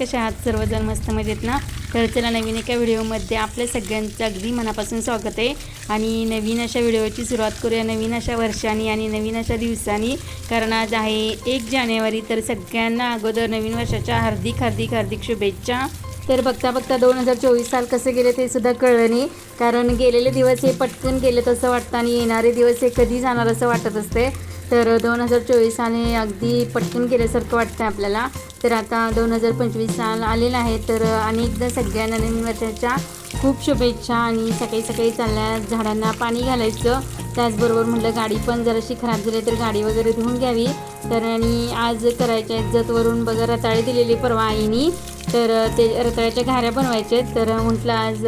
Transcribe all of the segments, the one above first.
कशा आहात सर्वजण मस्त मजेत ना? तर चला नवीन एका व्हिडिओमध्ये आपल्या सगळ्यांचं अगदी मनापासून स्वागत आहे. आणि नवीन अशा व्हिडिओची सुरुवात करूया. नवीन अशा वर्षांनी आणि नवीन अशा दिवसांनी. कारण आज आहे एक जानेवारी तर सगळ्यांना अगोदर नवीन वर्षाच्या हार्दिक हार्दिक हार्दिक शुभेच्छा. तर बघता बघता दोन हजार चोवीस साल कसे गेले ते सुद्धा कळलं नाही. कारण गेलेले दिवस हे पटकन गेले तसं वाटतं आणि येणारे दिवस हे कधी जाणार असं वाटत असते तर दोन हजार चोवीस साल अगदी पटकन गेल्यासारखं वाटतं आपल्याला. तर आता दोन हजार पंचवीस साल आलेलं आहे. तर अनेकदा सगळ्या नवीन वर्षाच्या खूप शुभेच्छा आणि सकाळी सकाळी चालल्या झाडांना पाणी घालायचं. त्याचबरोबर म्हटलं गाडी पण जराशी खराब झाली तर गाडी वगैरे धुवून घ्यावी. तर आणि आज करायच्या जतवरून बघा रताळे दिलेली परवा आईनी. तर ते रताळ्याच्या घाऱ्या बनवायच्या आहेत. तर म्हटलं आज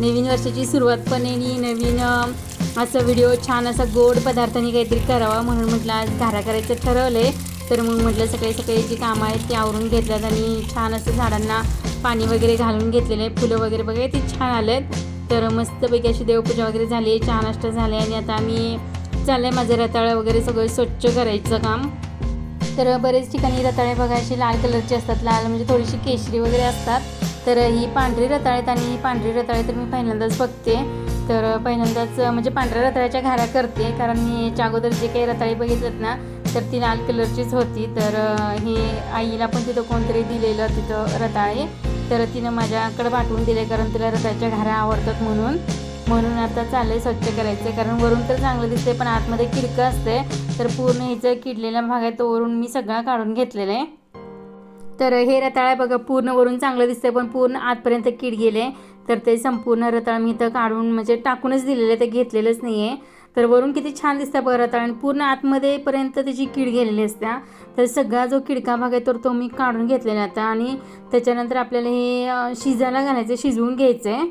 नवीन वर्षाची सुरुवात पण आहे आणि नवीन असं व्हिडिओ छान असा गोड पदार्थांनी काहीतरी करावा म्हणून म्हटलं आज घारा करायचं ठरवलं आहे तर मग म्हटलं सकाळी सकाळी जी कामं आहेत ती आवरून घेतल्यात आणि छान असं झाडांना पाणी वगैरे घालून घेतलेलं आहे. फुलं वगैरे बघा ती छान आलेत. तर मस्तपैकी अशी देवपूजा वगैरे झाली आहे चहा नाश्ता झाला आणि आता आम्ही चाललं आहे माझं रताळं वगैरे सगळं स्वच्छ करायचं काम. तर बरेच ठिकाणी रताळे बघा अशी लाल कलरची असतात. लाल म्हणजे थोडीशी केशरी वगैरे असतात. तर ही पांढरी रताळे आणि ही पांढरी रताळे तर मी पहिल्यांदाच बघते. तर पहिल्यांदाच म्हणजे पांढऱ्या रताळ्याच्या घाऱ्या करते कारण मी याच्या अगोदर जे काही रताळी बघितलेत ना तर ती लाल कलरचीच होती. तर हे आईला पण तिथं कोणतरी दिलेलं तिथं रताळे. तर तिनं माझ्याकडे पाठवून दिले कारण तिला रताळ्याच्या घाऱ्या आवडतात म्हणून. म्हणून आता चाललंय स्वच्छ करायचं. कारण वरून तर चांगलं दिसते पण आतमध्ये किडकं असते तर पूर्ण हिचं किडलेला भाग आहे तो वरून मी सगळा काढून घेतलेला आहे तर हे रताळ्या बघा पूर्ण वरून चांगलं दिसतंय पण पूर्ण आतपर्यंत कीड गेले. तर ते संपूर्ण रताळ मी इथं काढून म्हणजे टाकूनच दिलेलं ते घेतलेलंच नाही आहे तर वरून किती छान दिसतं बघा रताळ आणि पूर्ण आतमध्येपर्यंत त्याची कीड गेलेली असत्या. तर सगळा जो किडका भाग आहे तर तो मी काढून घेतलेला आता आणि त्याच्यानंतर आपल्याला हे शिजायला घालायचं शिजवून घ्यायचं आहे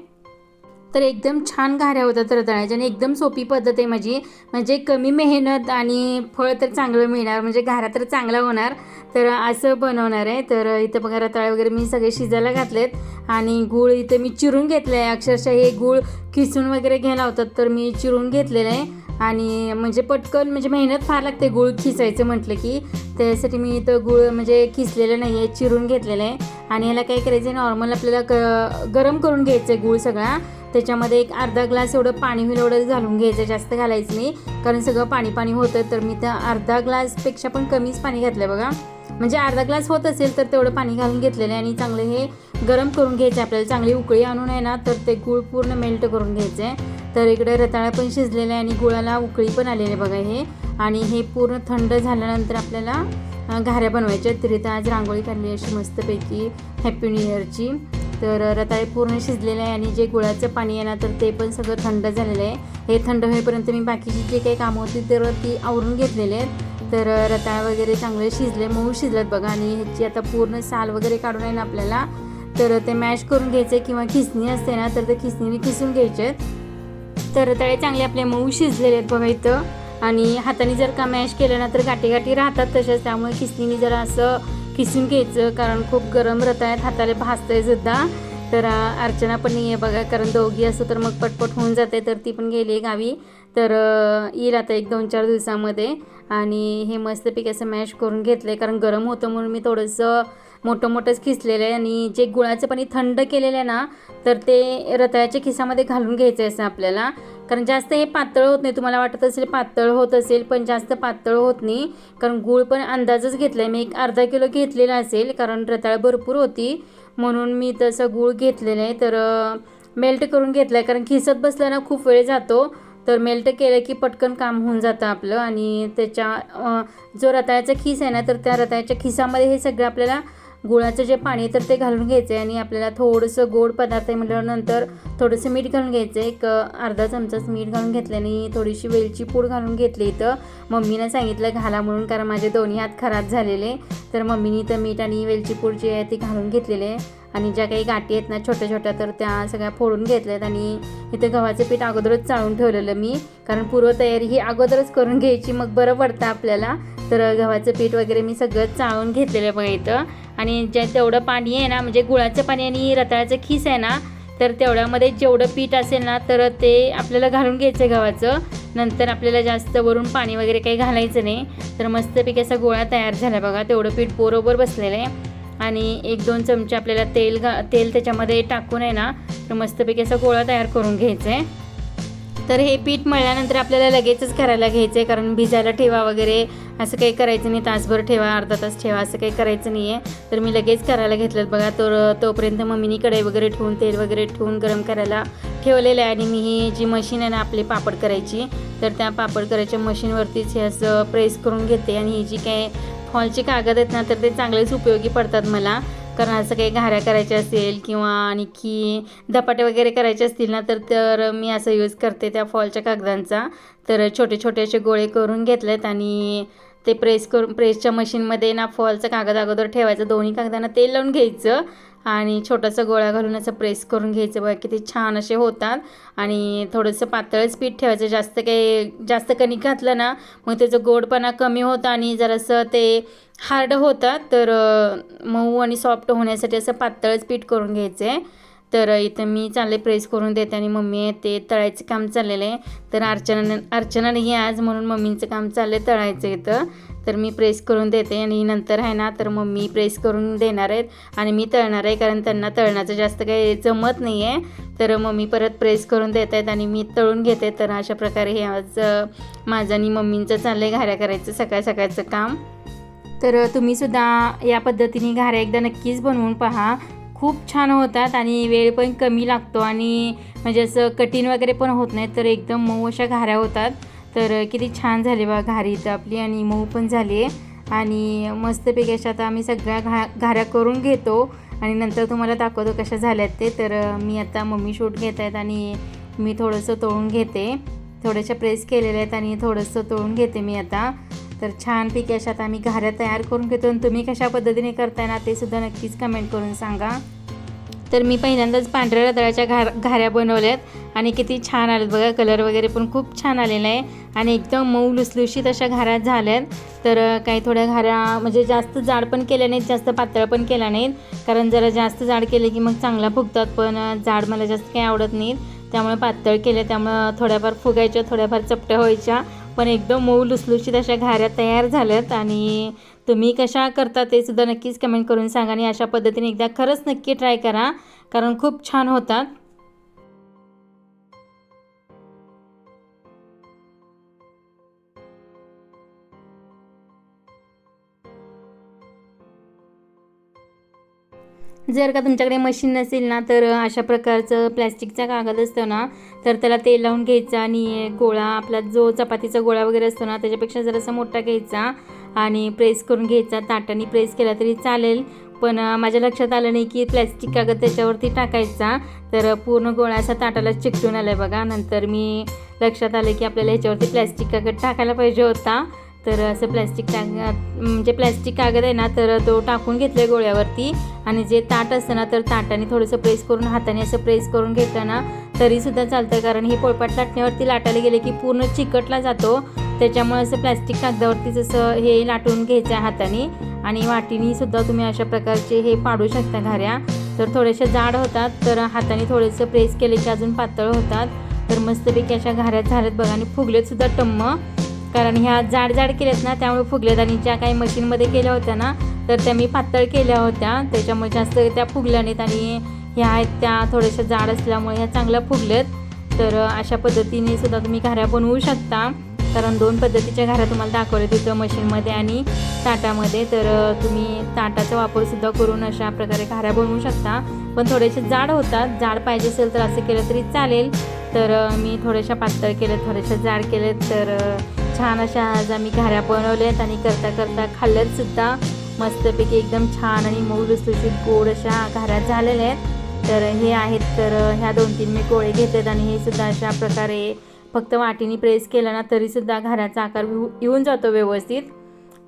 तर एकदम छान घाऱ्या होतात रताळ्याच्या आणि एकदम सोपी पद्धत आहे माझी. म्हणजे कमी मेहनत आणि फळ तर चांगलं मिळणार म्हणजे घारा तर चांगला होणार तर असं बनवणार आहे. तर इथं बघा रताळे वगैरे मी सगळे शिजायला घातलेत आणि गूळ इथं मी चिरून घेतलं आहे अक्षरशः हे गूळ किसून वगैरे घ्यायला होतात तर मी चिरून घेतलेलं आहे. आणि म्हणजे पटकन म्हणजे मेहनत फार लागते गूळ खिसायचं म्हटलं की. त्यासाठी मी इथं गूळ म्हणजे खिसलेलं नाही आहे चिरून घेतलेलं आहे. आणि याला काय करायचं आहे नॉर्मल आपल्याला क गरम करून घ्यायचं आहे गूळ सगळा. त्याच्यामध्ये एक अर्धा ग्लास एवढं पाणी होईल एवढं घालून घ्यायचं जास्त घालायचं नाही. कारण सगळं पाणी पाणी होतं तर मी त्या अर्धा ग्लासपेक्षा पण कमीच पाणी घातलं बघा. म्हणजे अर्धा ग्लास होत असेल तर तेवढं पाणी घालून घेतलेलं आहे आणि चांगलं हे गरम करून घ्यायचं आपल्याला चांगली उकळी आणून आहे ना तर ते गूळ पूर्ण मेल्ट करून घ्यायचं आहे तर इकडे रताळा पण शिजलेला आहे आणि गुळाला उकळी पण आलेली आहे बघा हे. आणि हे पूर्ण थंड झाल्यानंतर आपल्याला घाऱ्या बनवायच्या आहेत. तर आज रांगोळी काढली अशी मस्तपैकी. हॅपी न्यू इयरची तर रताळे पूर्ण शिजलेले आहे आणि जे गुळाचं पाणी आहे ना तर ते पण सगळं थंड झालेलं आहे. हे थंड होईपर्यंत मी बाकीची जे काही कामं होती तर ती आवरून घेतलेली आहेत. तर रताळ वगैरे चांगले शिजले मऊ शिजलेत बघा. आणि ह्याची आता पूर्ण साल वगैरे काढून आहे ना आपल्याला तर ते मॅश करून घ्यायचे किंवा खिसणी असते ना तर ते खिसणीने खिसून घ्यायचे तर रताळे चांगले आपले मऊ शिजलेले आहेत बघा इथं. आणि हाताने जर का मॅश केलं ना तर गाठी गाठी राहतात तसेच. त्यामुळे खिसणीने जरा असं खिसून घ्यायचं कारण खूप गरम रत आहेत हाताला भाजतंय सुद्धा. तर अर्चना पण नाही आहे बघा कारण दोघी असं तर मग पटपट होऊन जाते तर ती पण गेली आहे गावी. तर येईल आता एक दोन चार दिवसामध्ये. आणि हे मस्तपैकी असं मॅश करून घेतलं आहे कारण गरम होतं म्हणून मी थोडंसं मोठं मोठंच खिसलेलं आहे आणि जे गुळाचं पाणी थंड केलेलं आहे ना तर ते रताळ्याच्या खिसामध्ये घालून घ्यायचं आहे असं आपल्याला. कारण जास्त हे पातळ होत नाही तुम्हाला वाटत असेल पातळ होत असेल पण जास्त पातळ होत नाही. कारण गूळ पण अंदाजच घेतला आहे मी एक अर्धा किलो घेतलेला असेल कारण रताळ भरपूर होती. म्हणून मी तसं गूळ घेतलेलं आहे. तर मेल्ट करून घेतलं आहे कारण खिसत बसलं ना खूप वेळ जातो. तर मेल्ट केलं की पटकन काम होऊन जातं आपलं. आणि त्याच्या जो रताळ्याचा खिस आहे ना तर त्या रताळ्याच्या खिसामध्ये हे सगळं आपल्याला गुळाचं जे पाणी आहे तर ते घालून घ्यायचं आहे आणि आपल्याला थोडंसं गोड पदार्थ आहे म्हटल्यानंतर थोडंसं मीठ घालून घ्यायचं आहे एक अर्धा चमचाच मीठ घालून घेतलं आणि थोडीशी वेलची पूड घालून घेतली इथं. मम्मीनं सांगितलं घाला म्हणून कारण माझे दोन्ही हात खराब झालेले. तर मम्मीने तर मीठ आणि वेलची पूड जी आहे ती घालून घेतलेली आहे. आणि ज्या काही गाठी आहेत ना छोट्या छोट्या तर त्या सगळ्या फोडून घेतल्यात आणि इथं गव्हाचं पीठ अगोदरच चाळून ठेवलेलं मी. कारण पूर्वतयारी ही अगोदरच करून घ्यायची मग बरं पडतं आपल्याला. तर गव्हाचं पीठ वगैरे मी सगळं चाळून घेतलेलं आहे बघा इथं. आणि जे तेवढं पाणी आहे ना म्हणजे गुळाचं पाणी आणि रताळ्याचं खीस आहे ना तर तेवढ्यामध्ये जेवढं पीठ असेल ना तर ते आपल्याला घालून घ्यायचं गव्हाचं. नंतर आपल्याला जास्त वरून पाणी वगैरे काही घालायचं नाही. तर मस्तपैकी असा गोळा तयार झाला बघा. तेवढं पीठ बरोबर बसलेलं आहे. आणि एक दोन चमचे आपल्याला तेल घा तेल त्याच्यामध्ये टाकून आहे ना तर मस्तपैकी असा गोळा तयार करून घ्यायचा आहे. तर हे पीठ मळल्यानंतर आपल्याला लगेचच करायला घ्यायचं आहे कारण भिजायला ठेवा वगैरे असं काही करायचं नाही. तासभर ठेवा अर्धा तास ठेवा असं काही करायचं नाही आहे तर मी लगेच करायला घेतलं. बघा तर तोपर्यंत मम्मीनी कढई वगैरे ठेवून तेल वगैरे ठेवून गरम करायला ठेवलेलं आहे. आणि मी ही जी मशीन आहे ना आपली पापड करायची तर त्या पापड करायच्या मशीनवरतीच हे असं प्रेस करून घेते. आणि ही जी काय फॉलचे कागद आहेत ना तर ते चांगलेच उपयोगी पडतात मला. कारण असं काही घाऱ्या करायच्या असेल किंवा आणखी धपाटे वगैरे करायचे असतील ना तर तर मी असं यूज करते त्या फॉलच्या कागदांचा. तर छोटे छोटे असे गोळे करून घेतलेत आणि ते प्रेस करून प्रेसच्या मशीनमध्ये ना फॉलचं कागद अगोदर ठेवायचं. दोन्ही कागदांना तेल लावून घ्यायचं आणि छोटासा गोळा घालून असं प्रेस करून घ्यायचं. बघा किती छान असे होतात. आणि थोडंसं पातळच पीठ ठेवायचं. जास्त काही जास्त कणिक घातलं ना मग त्याचं गोडपणा कमी होतं आणि जरासं ते हार्ड होता तर मऊ आणि सॉफ्ट होण्यासाठी असं पातळच पीठ करून घ्यायचं. आहे तर इथं मी चालले प्रेस करून देते आणि मम्मी ते तळायचं काम चाललेलं आहे. तर अर्चना अर्चना नाही आहे आज म्हणून मम्मीचं काम चाललं आहे तळायचं इथं. तर मी प्रेस करून देते आणि नंतर आहे ना तर मम्मी प्रेस करून देणार आहेत आणि मी तळणार आहे कारण त्यांना तळण्याचं जास्त काही जमत नाही आहे तर मम्मी परत प्रेस करून देत आहेत आणि मी तळून घेते. तर अशा प्रकारे हे आज माझं आणि मम्मींचं चाललं आहे घाऱ्या करायचं सकाळ सकाळचं काम. तर तुम्हीसुद्धा या पद्धतीने घाऱ्या एकदा नक्कीच बनवून पहा. खूप छान होतात आणि वेळ पण कमी लागतो आणि म्हणजे असं कठीण वगैरे पण होत नाही तर एकदम मऊ अशा घाऱ्या होतात. तर किती छान झाली बा घारी तर आपली आणि मऊ पण झाली. आहे आणि मस्तपैकी अशा आता आम्ही सगळ्या घा घाऱ्या करून घेतो. आणि नंतर तुम्हाला दाखवतो कशा झाल्यात ते. तर मी आता मम्मी शूट घेत आहेत आणि मी थोडंसं तळून घेते. थोड्याशा प्रेस केलेल्या आहेत आणि थोडंसं तळून घेते मी आता. तर छानपैकी अशा आता आम्ही घाऱ्या तयार करून घेतो आणि तुम्ही कशा पद्धतीने करताय ना ते सुद्धा नक्कीच कमेंट करून सांगा. तर मी पहिल्यांदाच पांढऱ्या रताळ्याच्या घा घाऱ्या बनवल्यात आणि किती छान आल्यात बघा कलर वगैरे पण खूप छान आलेला आहे आणि एकदम मऊ लुसलुशीत अशा घाऱ्या झाल्यात. तर काही थोड्या घाऱ्या म्हणजे जास्त जाड पण केल्या नाहीत जास्त पातळ पण केल्या नाहीत. कारण जरा जास्त जाड केले की मग चांगला फुगतात पण जाड मला जास्त काही आवडत नाहीत. त्यामुळे पातळ केल्या त्यामुळं थोड्याफार फुगायच्या थोड्याफार चपट्या व्हायच्या. पण एकदम मऊ लुसलुशीत अशा घाऱ्या तयार झाल्यात आणि तुम्ही कशा करता ते सुद्धा नक्कीच कमेंट करून सांगा आणि अशा पद्धतीने एकदा खरंच नक्की ट्राय करा कारण खूप छान होतात. जर का तुमच्याकडे मशीन नसेल ना तर अशा प्रकारचं प्लॅस्टिकचा कागद असतो ना तर त्याला तेल लावून घ्यायचा आणि गोळा आपला जो चपातीचा गोळा वगैरे असतो ना त्याच्यापेक्षा जरासा मोठा घ्यायचा आणि प्रेस करून घ्यायचा. ताटाने प्रेस केला तरी चालेल. पण माझ्या लक्षात आलं नाही की प्लॅस्टिक कागद त्याच्यावरती टाकायचा. तर पूर्ण गोळा असा ताटाला चिकटून आला आहे बघा. नंतर मी लक्षात आलं की आपल्याला ह्याच्यावरती प्लॅस्टिक कागद टाकायला पाहिजे होता. तर असं प्लॅस्टिक टाक म्हणजे प्लॅस्टिक कागद आहे ना तर तो टाकून घेतलं आहे गोळ्यावरती. आणि जे ताट असतं ना तर ताटाने थोडंसं प्रेस करून हाताने असं प्रेस करून घेतलं ना तरीसुद्धा चालतं. कारण हे पोळपाट लाटण्यावरती लाटायला गेले की पूर्ण चिकटला जातो. त्याच्यामुळे असं प्लॅस्टिक कागदावरतीच असं हे लाटून घ्यायचं आहे हाताने. आणि वाटीने सुद्धा तुम्ही अशा प्रकारचे हे पाडू शकता घाऱ्या. तर थोड्याशा जाड होतात तर हाताने थोडंसं प्रेस केले की अजून पातळ होतात. तर मस्तपैकी अशा घाऱ्या झाल्यात बघा. आणि फुगलेत सुद्धा टम्म. कारण ह्या जाड जाड केल्यात ना त्यामुळे फुगल्यात आणि ज्या काही मशीनमध्ये केल्या होत्या ना तर त्या मी पातळ केल्या होत्या. त्याच्यामुळे जास्त त्या फुगल्या नाहीत आणि ह्या आहेत त्या थोड्याशा जाड असल्यामुळे ह्या चांगल्या फुगल्यात. तर अशा पद्धतीने सुद्धा तुम्ही घाऱ्या बनवू शकता. कारण दोन पद्धतीच्या घाऱ्या तुम्हाला दाखवल्या तिथं मशीनमध्ये आणि ताटामध्ये. तर तुम्ही ताटाचा वापरसुद्धा करून अशा प्रकारे घाऱ्या बनवू शकता. पण थोडेसे जाड होतात. जाड पाहिजे असेल तर असं केलं तरी चालेल. तर मी थोड्याशा पातळ केलं थोड्याशा जाड केलेत तर छान अशा आज आम्ही घाऱ्या बनवल्यात आणि करता करता खाल्ल्यातसुद्धा मस्तपैकी एकदम छान आणि मऊ लुसलुशीत गोड अशा घाऱ्या झालेल्या आहेत. तर हे आहेत तर ह्या दोन तीन मी गोळे घेतात आणि हे सुद्धा अशा प्रकारे फक्त वाटीने प्रेस केलं ना तरीसुद्धा घाऱ्याचा आकार येऊन जातो व्यवस्थित.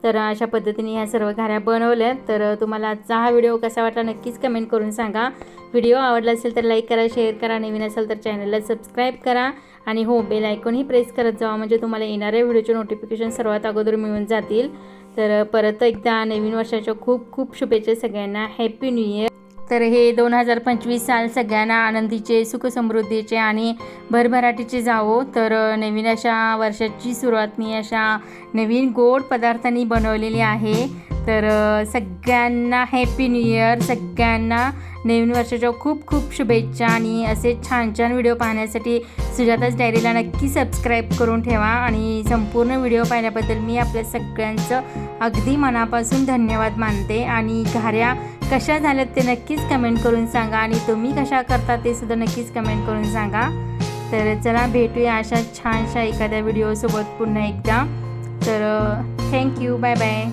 तर अशा पद्धतीने ह्या सर्व घाऱ्या बनवल्या. तर तुम्हाला आजचा हा व्हिडिओ कसा वाटला नक्कीच कमेंट करून सांगा. व्हिडिओ आवडला असेल तर लाईक करा शेअर करा नवीन असेल तर चॅनलला सबस्क्राईब करा. आणि हो बेल आयकॉनही प्रेस करत जावा म्हणजे तुम्हाला येणाऱ्या व्हिडिओचे नोटिफिकेशन सर्वात अगोदर मिळून जातील. तर परत एकदा नवीन वर्षाच्या खूप खूप शुभेच्छा सगळ्यांना. हॅपी न्यू इयर तर हे दोन हजार पंचवीस साल सगळ्यांना आनंदीचे सुखसमृद्धीचे आणि भरभराटीचे जावो. तर नवीन अशा वर्षाची सुरुवात मी अशा नवीन गोड पदार्थांनी बनवलेली आहे. तर सगळ्यांना हॅपी न्यू इयर सगळ्यांना नवीन वर्षाच्या खूप खूप शुभेच्छा आणि असे छान छान व्हिडिओ पाहण्यासाठी सुजाताच डायरीला नक्की सबस्क्राईब करून ठेवा आणि संपूर्ण व्हिडिओ पाहिल्याबद्दल मी आपल्या सगळ्यांचं अगदी मनापासून धन्यवाद मानते आणि घाऱ्या कशा झाल्यात ते नक्कीच कमेंट करून सांगा आणि तुम्ही कशा करता ते सुद्धा नक्कीच कमेंट करून सांगा. तर चला भेटूया अशा छानशा एखाद्या व्हिडिओसोबत पुन्हा एकदा. तर थँक्यू बाय बाय